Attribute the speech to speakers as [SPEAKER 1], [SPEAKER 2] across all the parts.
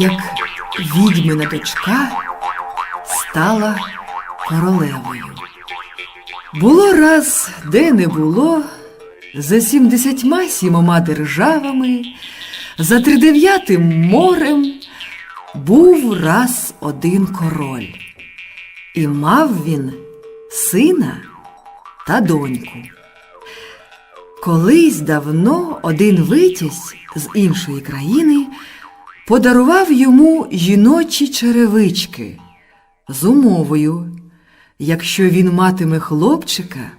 [SPEAKER 1] як відьмина дочка стала королевою. Було раз, де не було, за сімдесятьма сімома державами, за тридев'ятим морем був раз один король, і мав він сина та доньку. Колись давно один витязь з іншої країни подарував йому жіночі черевички з умовою, якщо він матиме хлопчика,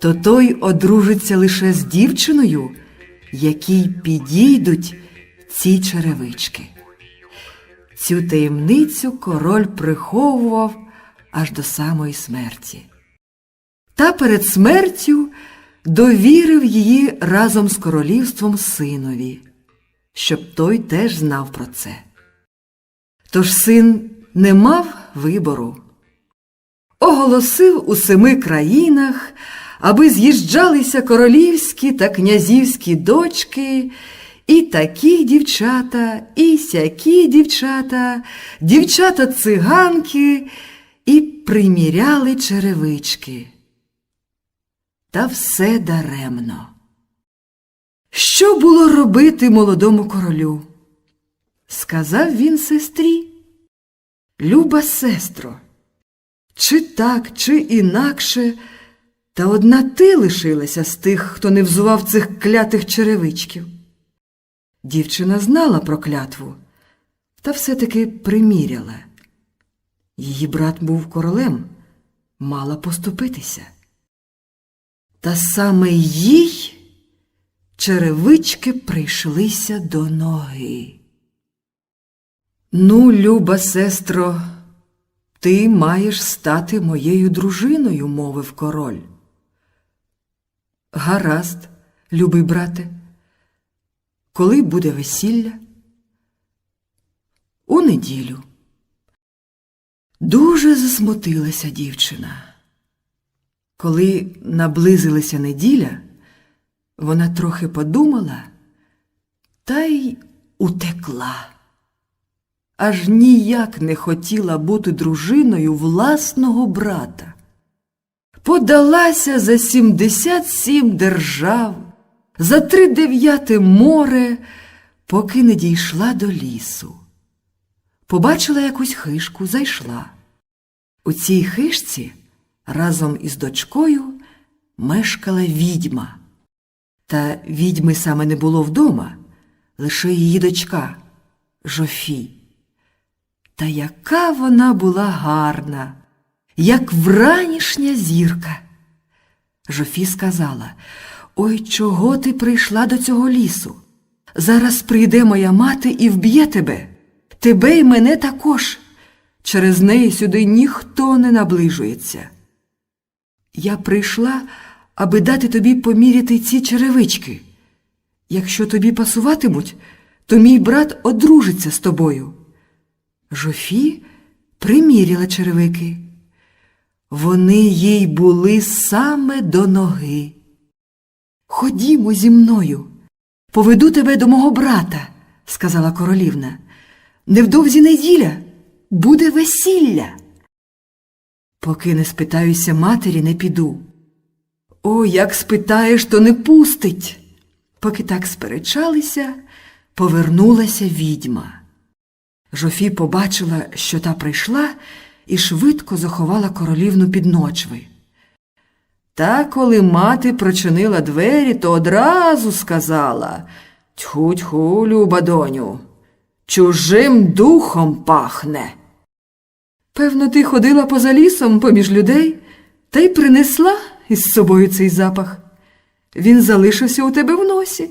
[SPEAKER 1] то той одружиться лише з дівчиною, якій підійдуть ці черевички. Цю таємницю король приховував аж до самої смерті. Та перед смертю довірив її разом з королівством синові, щоб той теж знав про це. Тож син не мав вибору. Оголосив у семи країнах, аби з'їжджалися королівські та князівські дочки, і такі дівчата, і сякі дівчата, дівчата циганки, і приміряли черевички. Та все даремно. Що було робити молодому королю? Сказав він сестрі. Люба сестро, чи так, чи інакше, та одна ти лишилася з тих, хто не взував цих клятих черевичків. Дівчина знала про клятву, та все-таки приміряла. Її брат був королем, мала поступитися. Та саме їй черевички прийшлися до ноги. Ну, люба сестро, ти маєш стати моєю дружиною, мовив король. Гаразд, любий брате, коли буде весілля? У неділю. Дуже засмутилася дівчина. Коли наблизилася неділя, вона трохи подумала та й утекла. Аж ніяк не хотіла бути дружиною власного брата. Подалася за сімдесят сім держав, за три дев'яте море, поки не дійшла до лісу. Побачила якусь хишку, зайшла. У цій хишці разом із дочкою мешкала відьма. Та відьми саме не було вдома, лише її дочка Жофі. Та яка вона була гарна, як вранішня зірка. Жофі сказала Ой, чого ти прийшла до цього лісу? Зараз прийде моя мати і вб'є тебе, тебе й мене також. Через неї сюди ніхто не наближується. Я прийшла, аби дати тобі поміряти ці черевички. Якщо тобі пасуватимуть, то мій брат одружиться з тобою. Жофі приміряла черевики. Вони їй були саме до ноги. Ходімо зі мною, поведу тебе до мого брата, сказала королівна. Невдовзі неділя буде весілля. Поки не спитаюся матері, не піду. О, як спитаєш, то не пустить. Поки так сперечалися, повернулася відьма. Жофі побачила, що та прийшла, і швидко заховала королівну під ночви. Та коли мати прочинила двері, то одразу сказала Тьху, тьху, люба доню, чужим духом пахне. Певно, ти ходила поза лісом поміж людей та й принесла із собою цей запах. Він залишився у тебе в носі.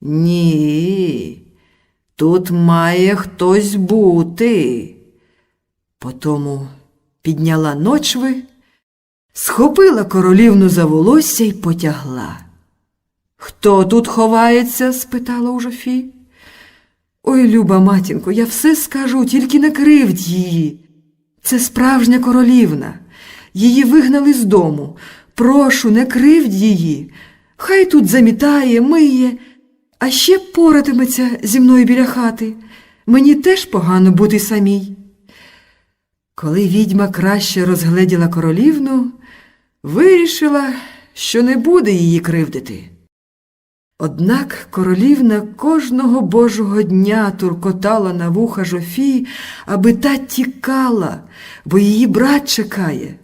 [SPEAKER 1] Ні, тут має хтось бути. Потому підняла ночви, схопила королівну за волосся й потягла. Хто тут ховається? спитала у Жофі. Ой, люба матінко, я все скажу, тільки не кривдь її. Це справжня королівна. Її вигнали з дому. Прошу, не кривдь її. Хай тут замітає, миє, а ще поратиметься зі мною біля хати. Мені теж погано бути самій. Коли відьма краще розгледіла королівну, вирішила, що не буде її кривдити. Однак королівна кожного божого дня туркотала на вуха Жофі, аби та тікала, бо її брат чекає.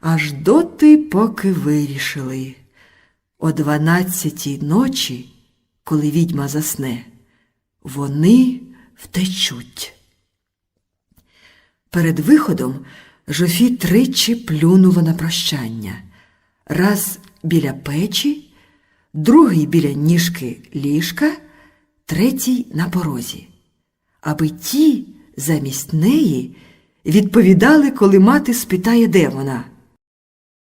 [SPEAKER 1] Аж доти, поки вирішили. О дванадцятій ночі, коли відьма засне, вони втечуть. Перед виходом Жофі тричі плюнула на прощання. Раз біля печі, другий біля ніжки ліжка, третій на порозі, аби ті замість неї відповідали, коли мати спитає, де вона.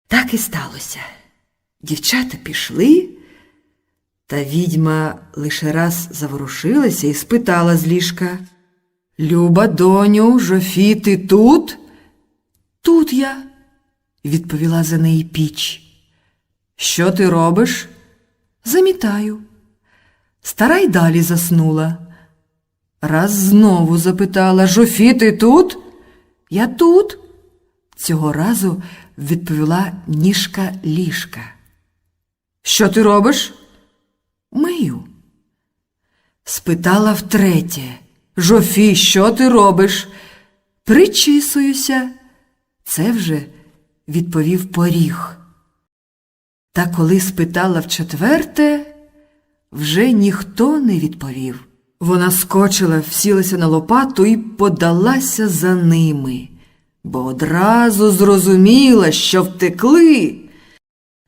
[SPEAKER 1] Так і сталося. Дівчата пішли, та відьма лише раз заворушилася і спитала з ліжка. Люба доню, Жофі, ти тут? Тут я, відповіла за неї піч. Що ти робиш? Замітаю. Стара й далі заснула. Раз знову запитала Жофі, ти тут? Я тут. Цього разу відповіла ніжка ліжка. Що ти робиш? Мию. Спитала втретє. Жофі, що ти робиш? Причісуюся. Це вже відповів поріг. Та коли спитала вчетверте, вже ніхто не відповів. Вона скочила, всілася на лопату і подалася за ними, бо одразу зрозуміла, що втекли.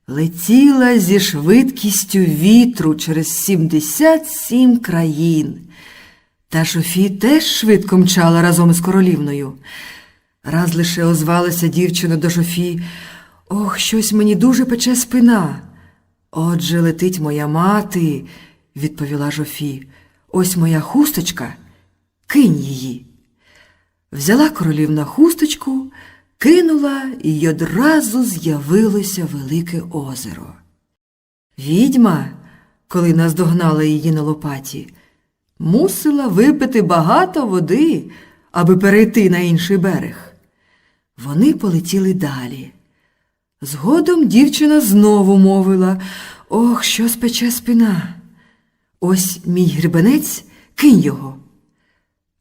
[SPEAKER 1] Летіла зі швидкістю вітру через 77 країн. Та Шофі теж швидко мчала разом із королівною. Раз лише озвалася дівчина до Шофі. Ох, щось мені дуже пече спина. Отже, летить моя мати, відповіла Жофі. Ось моя хусточка, кинь її. Взяла королівна хусточку, кинула і одразу з'явилося велике озеро. Відьма, коли наздогнала її на лопаті, мусила випити багато води, аби перейти на інший берег. Вони полетіли далі. Згодом дівчина знову мовила Ох, що спече спина. Ось мій гребенець, кинь його.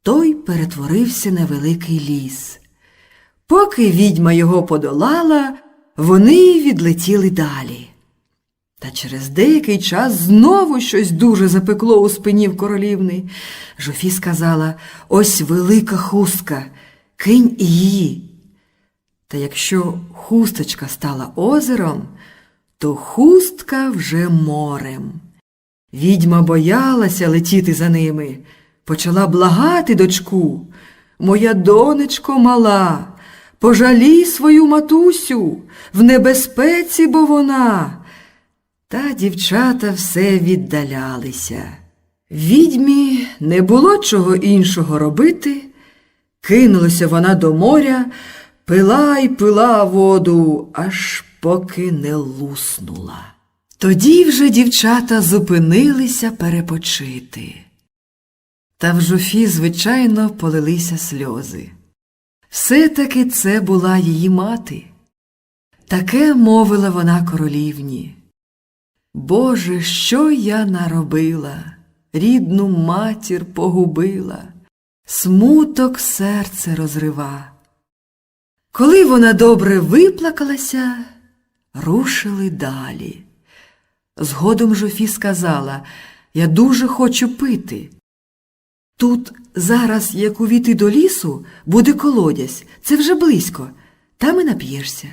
[SPEAKER 1] Той перетворився на великий ліс. Поки відьма його подолала, вони відлетіли далі. Та через деякий час знову щось дуже запекло у спині в королівни. Жофі сказала ось велика хустка, кинь її. Та якщо хусточка стала озером, то хустка вже морем. Відьма боялася летіти за ними, почала благати дочку. Моя донечко мала, пожалій свою матусю, в небезпеці, бо вона. Та дівчата все віддалялися. Відьмі не було чого іншого робити. Кинулася вона до моря, пила й пила воду, аж поки не луснула. Тоді вже дівчата зупинилися перепочити. Та в жуфі, звичайно, полилися сльози. Все-таки це була її мати. Таке мовила вона королівні. Боже, що я наробила, рідну матір погубила, смуток серце розрива. Коли вона добре виплакалася, рушили далі. Згодом Жофі сказала, я дуже хочу пити. Тут зараз, як увійти до лісу, буде колодязь, це вже близько, там і нап'єшся.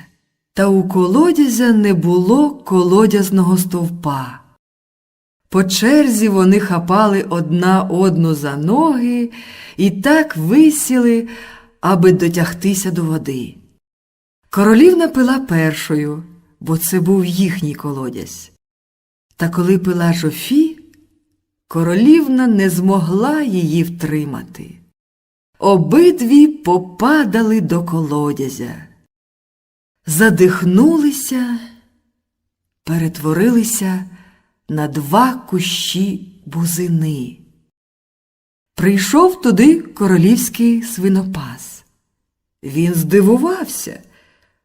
[SPEAKER 1] Та у колодязя не було колодязного стовпа. По черзі вони хапали одна одну за ноги і так висіли, аби дотягтися до води. Королівна пила першою, бо це був їхній колодязь. Та коли пила Жофі, Королівна не змогла її втримати. Обидві попадали до колодязя, задихнулися, перетворилися на два кущі бузини. Прийшов туди королівський свинопас. Він здивувався,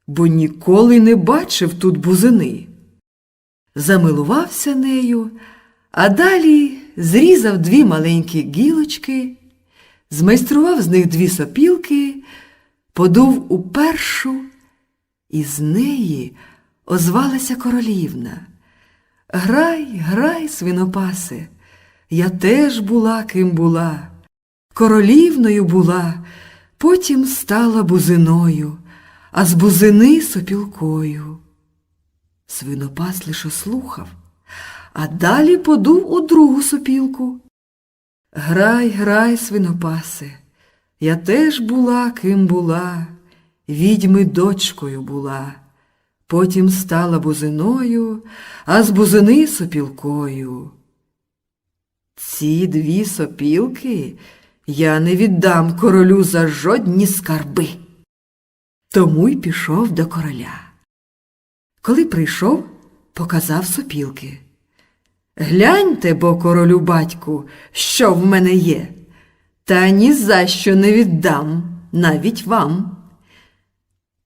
[SPEAKER 1] бо ніколи не бачив тут бузини. Замилувався нею, а далі зрізав дві маленькі гілочки, змайстрував з них дві сопілки, подув у першу, і з неї озвалася королівна. Грай, грай, свинопасе, я теж була, ким була, королівною була, потім стала бузиною, а з бузини сопілкою. Свинопас лише слухав, а далі подув у другу сопілку. Грай, грай, свинопасе, я теж була, ким була, відьми дочкою була, потім стала бузиною, а з бузини сопілкою. Ці дві сопілки я не віддам королю за жодні скарби. Тому й пішов до короля. Коли прийшов, показав сопілки. Гляньте, бо королю батьку, що в мене є, та ні за що не віддам навіть вам.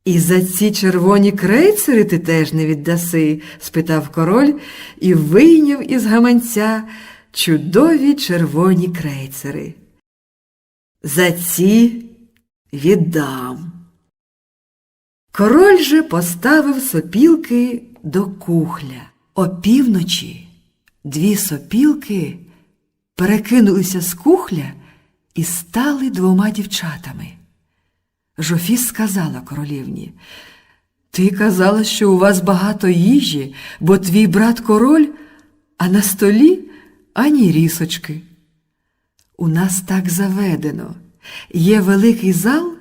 [SPEAKER 1] І за ці червоні крейцери ти теж не віддаси? спитав король і вийняв із гаманця чудові червоні крейцери. За ці віддам. Король же поставив сопілки до кухля. Опівночі дві сопілки перекинулися з кухля і стали двома дівчатами. Жофіс сказала королівні, ти казала, що у вас багато їжі, бо твій брат король, а на столі ані рісочки. У нас так заведено. Є великий зал,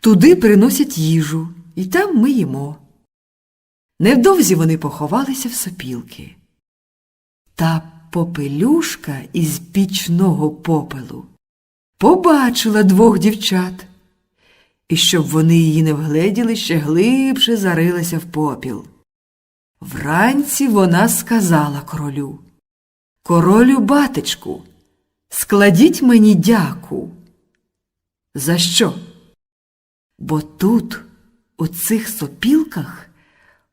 [SPEAKER 1] туди приносять їжу, і там ми їмо. Невдовзі вони поховалися в сопілки. Та попелюшка із пічного попелу побачила двох дівчат, і щоб вони її не вгледіли, ще глибше зарилася в попіл. Вранці вона сказала королю Королю батечку, складіть мені дяку. За що? Бо тут, у цих сопілках,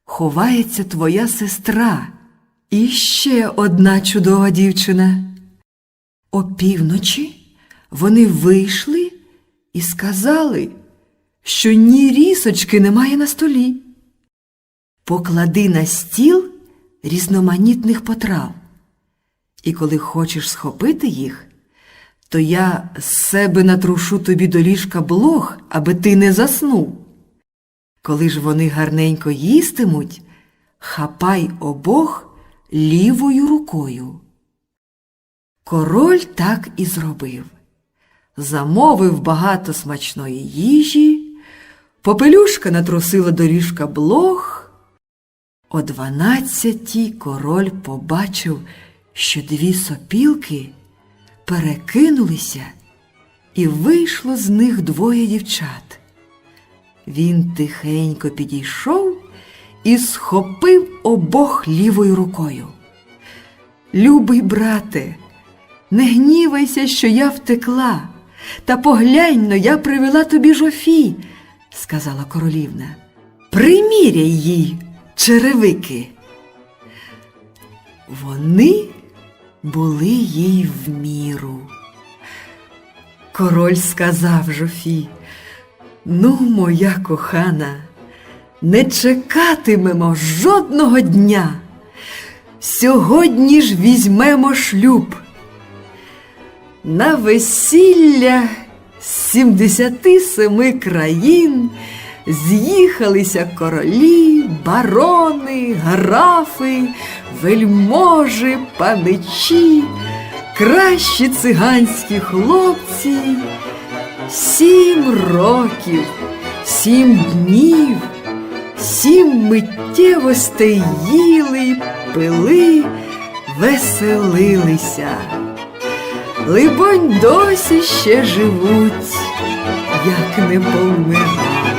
[SPEAKER 1] ховається твоя сестра і ще одна чудова дівчина. Опівночі вони вийшли і сказали, що ні рісочки немає на столі. Поклади на стіл різноманітних потрав, і коли хочеш схопити їх, то я з себе натрушу тобі до ліжка блох, аби ти не заснув. Коли ж вони гарненько їстимуть, хапай обох лівою рукою. Король так і зробив. Замовив багато смачної їжі, попелюшка натрусила до ліжка блох. О дванадцятій король побачив, що дві сопілки перекинулися, і вийшло з них двоє дівчат. Він тихенько підійшов і схопив обох лівою рукою. Любий брате, не гнівайся, що я втекла, та поглянь но я привела тобі жофі, сказала королівна. Приміряй їй черевики. Вони були їй в міру. Король сказав Жофі, ну, моя кохана, не чекатимемо жодного дня. Сьогодні ж візьмемо шлюб. На весілля з 77 країн з'їхалися королі, барони, графи, вельможі, паничі, кращі циганські хлопці. Сім років, сім днів, сім миттєвостей їли, пили, веселилися. либонь, досі ще живуть, як не помирали.